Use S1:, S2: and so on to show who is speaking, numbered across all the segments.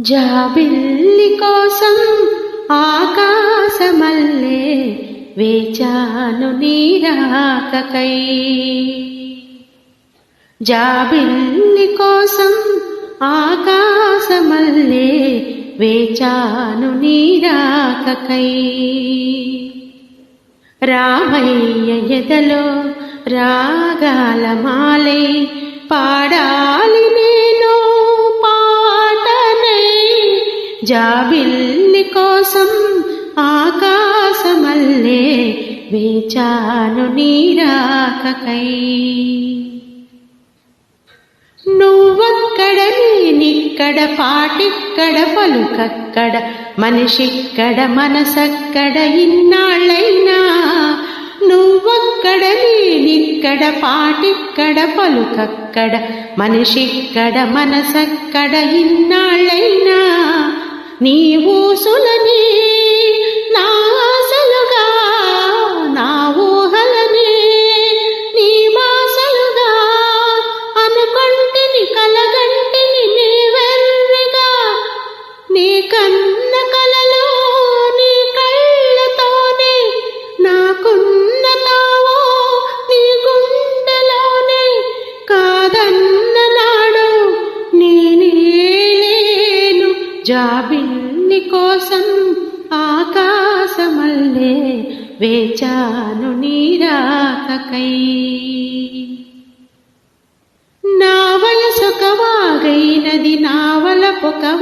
S1: జాబిల్లి కోసం ఆకాశమల్లే వేచాను నీరాకకై జాబిల్లి కోసం ఆకాశమల్లే వేచాను నీరాకకై రామయ్య ఎదలో రాగాల మాలై పాడాలి జాబిల్లి కోసం ఆకాశమల్లే వేచాను నీరాకకై. నువ్వక్కడ నేనిక్కడ పాటిక్కడ పలుకక్కడ మనిషిక్కడ మనసక్కడ ఇన్నాళ్ళైనా. నువ్వక్కడ నేనిక్కడ పాటిక్కడ పలుకక్కడ మనిషిక్కడ మనసక్కడ ఇన్నాళ్ళైనా. నీ ఊసులని నా ఆశలుగా నా ఊహలని నీ బాసలుగా అనుకొంటిని కలగంటిని నీ నీ కన్న కలలో నీ కళ్ళతోనే నాకున్న తావో నీ గుండెలోనే కాదన్న నాడు నేనే లేను కోసం ఆకాశమల్లే వేచాను నీరాకకై నావల వయసొక నావల నా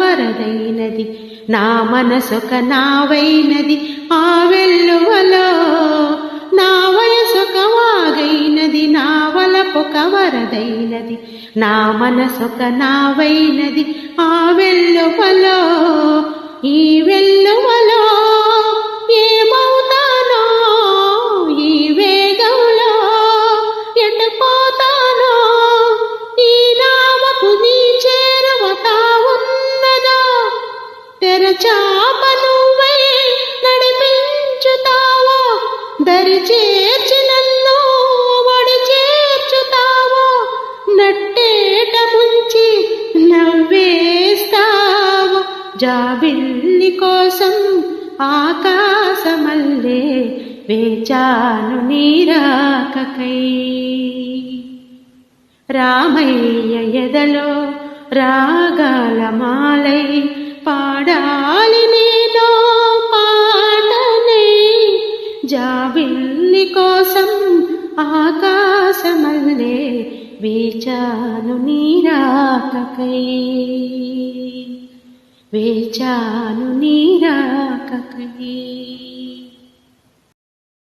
S1: వరదైనది నా మనసొక నావైనది ఆ వెల్లువలో నా వయసొక వాగైనది నా వలపొక వరదైనది నా మనసొక నావైనది ఆ వెల్లువలో చాపను నువ్వై నడిపించుతావో? దరి చేర్చి నన్ను ఒడి చేర్చుతావో? నట్టేట ముంచి నవ్వేస్తావో? జాబిల్లి కోసం ఆకాశమల్లే వేచాను నీరాకకై రామయ్య ఎదలో రాగాల మాలై పాడాలి నేను పాటనే. జాబిల్లి కోసం ఆకాశమల్లే వేచాను నీరాకకై. వేచాను నీరాకకై.